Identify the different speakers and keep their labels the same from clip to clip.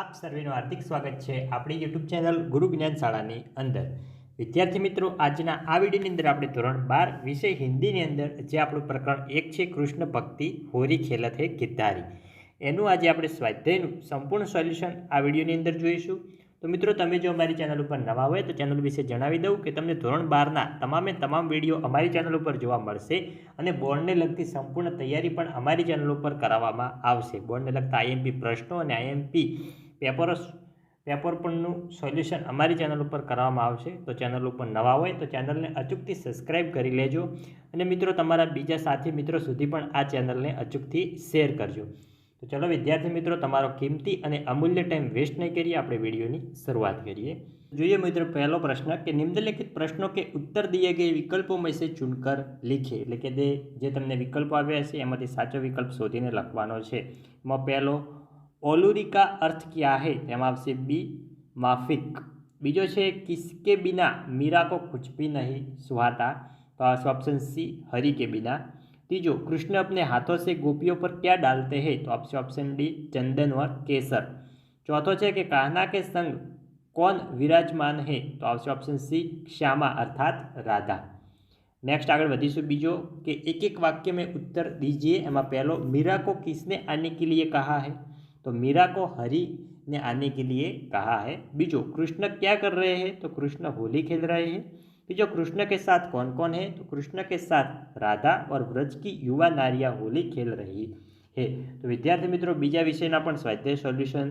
Speaker 1: આપ સર્વેનું હાર્દિક સ્વાગત છે આપણી યુટ્યુબ ચેનલ ગુરુ જ્ઞાન અંદર. વિદ્યાર્થી મિત્રો, આજના આ વિડીયોની અંદર આપણે ધોરણ બાર વિષય હિન્દીની અંદર, જે આપણું પ્રકરણ એક છે, કૃષ્ણ ભક્તિ, હોરી ખેલત હે ગિદ્ધારી એનું આજે આપણે સ્વાધ્યાયનું સંપૂર્ણ સોલ્યુશન આ વિડીયોની અંદર જોઈશું. તો મિત્રો, તમે જો અમારી ચેનલ ઉપર નવા હોય તો ચેનલ વિશે જણાવી દઉં કે તમને ધોરણ બારના તમામે તમામ વીડિયો અમારી ચેનલ ઉપર જોવા મળશે અને બોર્ડને લગતી સંપૂર્ણ તૈયારી પણ અમારી ચેનલ ઉપર કરાવવામાં આવશે. બોર્ડને લગતા આઈએમપી પ્રશ્નો અને આઈએમપી પેપર પેપર પરનું સોલ્યુશન અમારી ચેનલ ઉપર કરવામાં આવશે. તો ચેનલ ઉપર નવા હોય તો ચેનલને અચૂકથી સબસ્ક્રાઇબ કરી લેજો. અને મિત્રો, તમારા બીજા સાથી મિત્રો સુધી પણ આ ચેનલને અચૂકથી શેર કરજો. તો ચલો, વિદ્યાર્થી મિત્રો, તમારો કિંમતી અને અમૂલ્ય ટાઈમ વેસ્ટ નહીં કરીએ, આપણે વિડીયોની શરૂઆત કરીએ. જોઈએ મિત્રો, પહેલો પ્રશ્ન કે નિમ્નલિખિત પ્રશ્નો કે ઉત્તર દિયે કે વિકલ્પો સે ચૂનકર લીખે, એટલે કે જે તમને વિકલ્પો આવ્યા છે એમાંથી સાચો વિકલ્પ શોધીને લખવાનો છે. એમાં પહેલો ઓલુરી કા અર્થ ક્યા હે તેમાં આવશે બી માફિક બીજો છે કિસકે બિના મીરા કો કુછ ભી નહીં સુહાતા તો આવશે ઓપ્શન સી હરી કે બિના तीजो कृष्ण अपने हाथों से गोपियों पर क्या डालते हैं तो आपसे ऑप्शन डी चंदन और केसर चौथो है कि कहना के संग कौन विराजमान है तो आपसे ऑप्शन सी श्यामा अर्थात राधा नेक्स्ट आगे વધીશું બીજો કે एक एक वाक्य में उत्तर दीजिए એમાં પહેલો मीरा को किसने आने के लिए कहा है तो मीरा को हरि ने आने के लिए कहा है बीजो कृष्ण क्या कर रहे हैं तो कृष्ण होली खेल रहे हैं तीजो कृष्ण के साथ कौन कौन है तो कृष्ण के साथ राधा और ब्रज की युवा नारियाँ होली खेल रही है તો વિદ્યાર્થી મિત્રો બીજા વિષયના પણ સ્વાધ્યાય સોલ્યુશન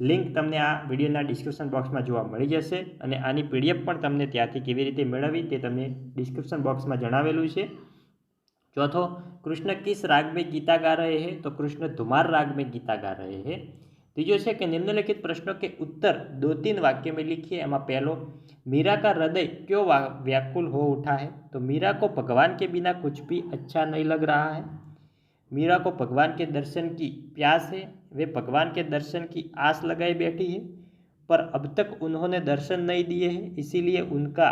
Speaker 1: લિંક તમને આ વિડીયોના ડિસ્ક્રિપ્શન બોક્સમાં જોવા મળી જશે અને આની પીડીએફ પણ તમને ત્યાંથી કેવી રીતે મેળવવી તે તમને ડિસ્ક્રિપ્શન બોક્સમાં જણાવેલું છે चौथो, कृष्ण किस राग में गीता गा रहे हैं? तो कृष्ण धुमार राग में गीता गा रहे हैं। तीजो है कि निम्नलिखित प्रश्नों के उत्तर दो तीन वाक्य में लिखिए। एमा पहलो, मीरा का हृदय क्यों व्याकुल हो उठा है? तो मीरा को भगवान के बिना कुछ भी अच्छा नहीं लग रहा है। मीरा को भगवान के दर्शन की प्यास है। वे भगवान के दर्शन की आस लगाए बैठी है, पर अब तक उन्होंने दर्शन नहीं दिए हैं। इसीलिए उनका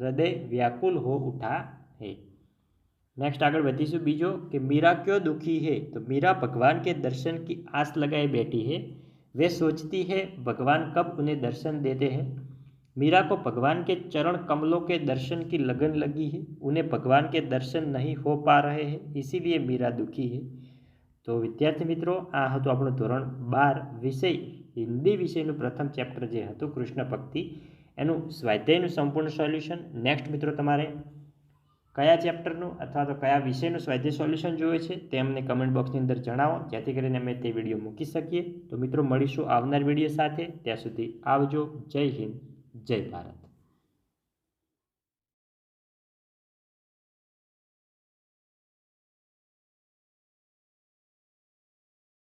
Speaker 1: हृदय व्याकुल हो उठा है। नेक्स्ट आगे વધીશું બીજો कि मीरा क्यों दुखी है तो मीरा भगवान के दर्शन की आस लगाए बैठी है वे सोचती है भगवान कब उन्हें दर्शन देते हैं मीरा को भगवान के चरण कमलों के दर्शन की लगन लगी है उन्हें भगवान के दर्शन नहीं हो पा रहे हैं इसीलिए मीरा दुखी है તો વિદ્યાર્થી મિત્રો આ હતું આપણું ધોરણ બાર વિષય હિન્દી વિષયનું પ્રથમ ચેપ્ટર જે હતું કૃષ્ણ ભક્તિ એનું સ્વાધ્યાયનું સંપૂર્ણ સોલ્યુશન નેક્સ્ટ મિત્રો તમારે કયા ચેપ્ટરનું અથવા તો કયા વિષયનું સ્વાધ્યાય સોલ્યુશન જોઈએ છે તે અમને કમેન્ટ બોક્સની અંદર જણાવો. જેથી કરીને અમે તે વીડિયો મૂકી શકીએ. તો મિત્રો, મળીશું આવનાર વીડિયો સાથે. ત્યાં સુધી આવજો. જય હિન્દ. જય ભારત.